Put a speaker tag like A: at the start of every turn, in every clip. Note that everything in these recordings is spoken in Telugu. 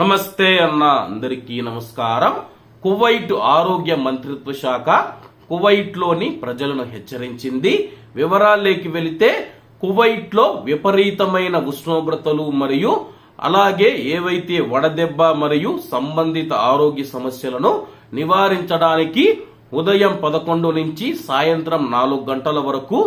A: నమస్తే అన్న అందరికీ నమస్కారం. కువైట్ ఆరోగ్య మంత్రిత్వ శాఖ కువైట్లోని ప్రజలను హెచ్చరించింది. వివరాల్లోకి వెళితే కువైట్లో విపరీతమైన ఉష్ణోగ్రతలు మరియు అలాగే ఏవైతే వడదెబ్బ మరియు సంబంధిత ఆరోగ్య సమస్యలను నివారించడానికి ఉదయం పదకొండు నుంచి సాయంత్రం నాలుగు గంటల వరకు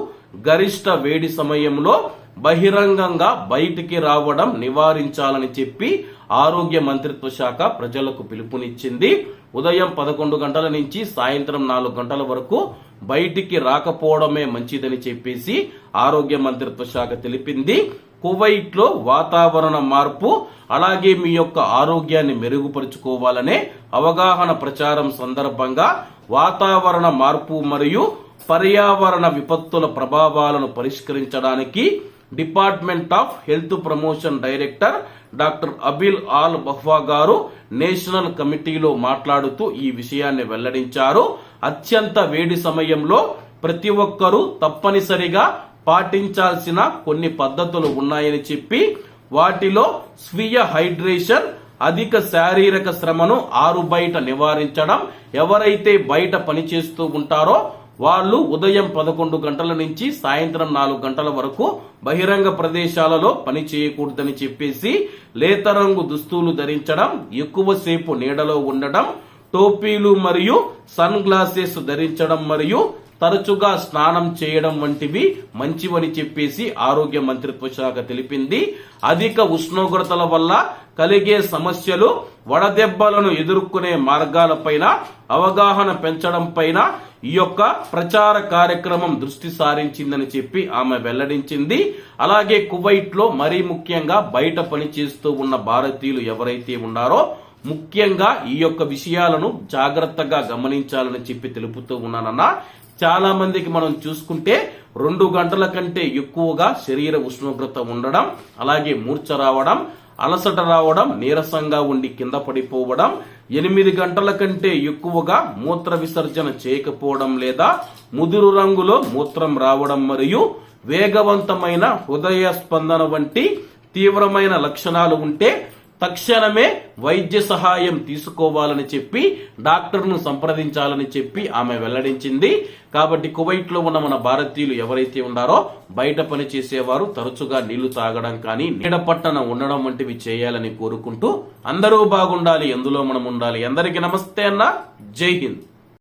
A: గరిష్ట వేడి సమయంలో బహిరంగంగా బయటికి రావడం నివారించాలని చెప్పి ఆరోగ్య మంత్రిత్వ శాఖ ప్రజలకు పిలుపునిచ్చింది. ఉదయం పదకొండు గంటల నుంచి సాయంత్రం నాలుగు గంటల వరకు బయటికి రాకపోవడమే మంచిదని చెప్పేసి ఆరోగ్య మంత్రిత్వ శాఖ తెలిపింది. కువైట్లో వాతావరణ మార్పు అలాగే మీ యొక్క ఆరోగ్యాన్ని మెరుగుపరుచుకోవాలనే అవగాహన ప్రచారం సందర్భంగా వాతావరణ మార్పు మరియు పర్యావరణ విపత్తుల ప్రభావాలను పరిష్కరించడానికి department of health promotion director doctor Abel ఆల్ బహ్వా గారు నేషనల్ కమిటీలో మాట్లాడుతూ ఈ విషయాన్ని వెల్లడించారు. అత్యంత వేడి సమయంలో ప్రతి ఒక్కరూ తప్పనిసరిగా పాటించాల్సిన కొన్ని పద్ధతులు ఉన్నాయని చెప్పి వాటిలో స్వీయ హైడ్రేషన్ అధిక శారీరక శ్రమను ఆరు బయట నివారించడం ఎవరైతే బయట పనిచేస్తూ ఉంటారో వాళ్ళు ఉదయం పదకొండు గంటల నుంచి సాయంత్రం నాలుగు గంటల వరకు బహిరంగ ప్రదేశాలలో పని చేయకూడదని చెప్పేసి లేత రంగు దుస్తులు ధరించడం ఎక్కువసేపు నీడలో ఉండడం టోపీలు మరియు సన్ గ్లాసెస్ ధరించడం మరియు తరచుగా స్నానం చేయడం వంటివి మంచివని చెప్పేసి ఆరోగ్య మంత్రిత్వ శాఖ తెలిపింది. అధిక ఉష్ణోగ్రతల వల్ల కలిగే సమస్యలు వడదెబ్బలను ఎదుర్కొనే మార్గాలపైన అవగాహన పెంచడం పైన ఈ యొక్క ప్రచార కార్యక్రమం దృష్టి సారించిందని చెప్పి ఆమె వెల్లడించింది. అలాగే కువైట్లో మరీ ముఖ్యంగా బయట పనిచేస్తూ ఉన్న భారతీయులు ఎవరైతే ఉన్నారో ముఖ్యంగా ఈ యొక్క విషయాలను జాగ్రత్తగా గమనించాలని చెప్పి తెలుపుతూ ఉన్నానన్నా. చాలా మందికి మనం చూసుకుంటే రెండు గంటల కంటే ఎక్కువగా శరీర ఉష్ణోగ్రత ఉండడం అలాగే మూర్ఛ రావడం అలసట రావడం నీరసంగా ఉండి కింద పడిపోవడం ఎనిమిది గంటల కంటే ఎక్కువగా మూత్ర విసర్జన చేయకపోవడం లేదా ముదురు రంగులో మూత్రం రావడం మరియు వేగవంతమైన హృదయ స్పందన వంటి తీవ్రమైన లక్షణాలు ఉంటే తక్షణమే వైద్య సహాయం తీసుకోవాలని చెప్పి డాక్టర్ను సంప్రదించాలని చెప్పి ఆమె వెల్లడించింది. కాబట్టి కువైట్లో ఉన్న మన భారతీయులు ఎవరైతే ఉన్నారో బయట పని చేసేవారు తరచుగా నీళ్ళు తాగడం కానీ నీడ పట్టణ ఉండడం వంటివి చేయాలని కోరుకుంటూ అందరూ బాగుండాలి ఎందులో మనం ఉండాలి. అందరికీ నమస్తే అన్న. జై హింద్.